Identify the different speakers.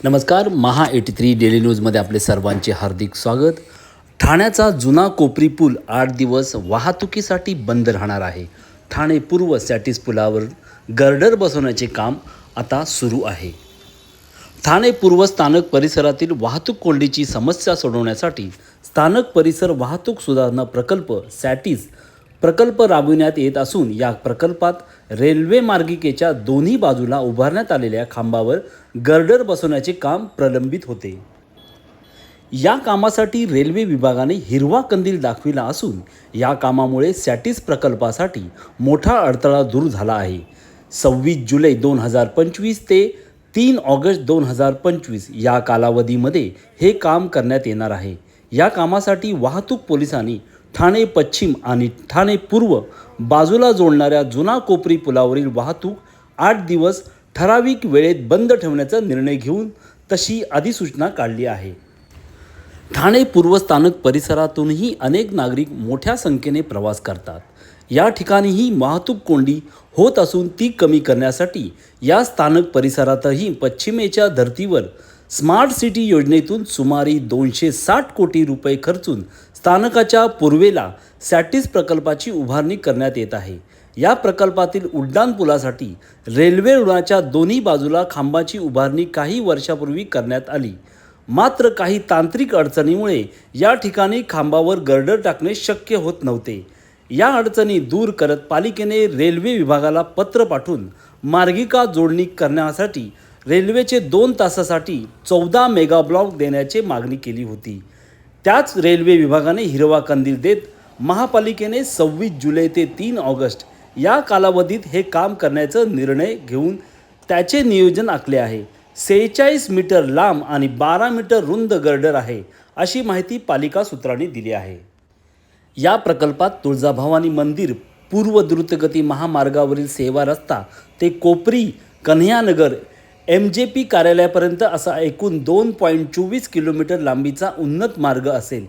Speaker 1: नमस्कार महा eighty three daily न्यूजमध्ये आपले सर्वांचे हार्दिक स्वागत. ठाण्याचा जुना कोपरी पूल आठ दिवस वाहतुकीसाठी बंद राहणार आहे. ठाणे पूर्व सॅटिस पुलावर गर्डर बसवण्याचे काम आता सुरू आहे. ठाणे पूर्व स्थानक परिसरातील वाहतूक कोंडीची समस्या सोडवण्यासाठी स्थानक परिसर वाहतूक सुधारणा प्रकल्प सॅटिस प्रकल्प राबविण्यात येत असून या प्रकल्पात रेल्वे मार्गिकेच्या दोन्ही बाजूला उभारण्यात आलेल्या खांबावर गर्डर बसवण्याचे काम प्रलंबित होते. या कामासाठी रेल्वे विभागाने हिरवा कंदील दाखविला असून या कामामुळे सॅटिस प्रकल्पासाठी मोठा अडथळा दूर झाला आहे. सव्वीस जुलै दोन हजार पंचवीस ते तीन ऑगस्ट दोन हजार पंचवीस या कालावधीमध्ये हे काम करण्यात येणार आहे. या कामासाठी वाहतूक पोलिसांनी ठाणे पश्चिम आणि ठाणे पूर्व बाजूला जोडणाऱ्या जुना कोपरी पुलावरील वाहतूक आठ दिवस ठराविक वेळेत बंद ठेवण्याचा निर्णय घेऊन तशी अधिसूचना काढली आहे. ठाणे पूर्व स्थानक परिसरातूनही अनेक नागरिक मोठ्या संख्येने प्रवास करतात. या ठिकाणीही वाहतूक कोंडी होत असून ती कमी करण्यासाठी या स्थानक परिसरातही पश्चिमेच्या धर्तीवर स्मार्ट सिटी योजनेतून सुमारे दोनशे साठ कोटी रुपये खर्चून स्थानकाच्या पूर्वेला सॅटिस प्रकल्पाची उभारणी करण्यात येत आहे. या प्रकल्पातील उड्डाण पुलासाठी रेल्वे रुळाच्या दोन्ही बाजूला खांबाची उभारणी काही वर्षापूर्वी करण्यात आली. मात्र काही तांत्रिक अडचणीमुळे या ठिकाणी खांबावर गर्डर टाकणे शक्य होत नव्हते. या अडचणी दूर करत पालिकेने रेल्वे विभागाला पत्र पाठवून मार्गिका जोडणी करण्यासाठी रेल्वेचे दोन तासासाठी चौदा मेगाब्लॉक देण्याचे देण्याची मागणी केली होती. त्याच रेल्वे विभागाने हिरवा कंदील देत महापालिकेने सव्वीस जुलै ते तीन ऑगस्ट या कालावधीत हे काम करण्याचा निर्णय घेऊन त्याचे नियोजन आखले आहे. सेहेचाळीस मीटर लांब आणि बारा मीटर रुंद गर्डर आहे अशी माहिती पालिका सूत्रांनी दिली आहे. या प्रकल्पात तुळजाभवानी मंदिर पूर्व द्रुतगती महामार्गावरील सेवा रस्ता ते कोपरी कन्ह्यानगर एम जे पी कार्यालयापर्यंत असा एकूण दोन पॉईंट चोवीस किलोमीटर लांबीचा उन्नत मार्ग असेल.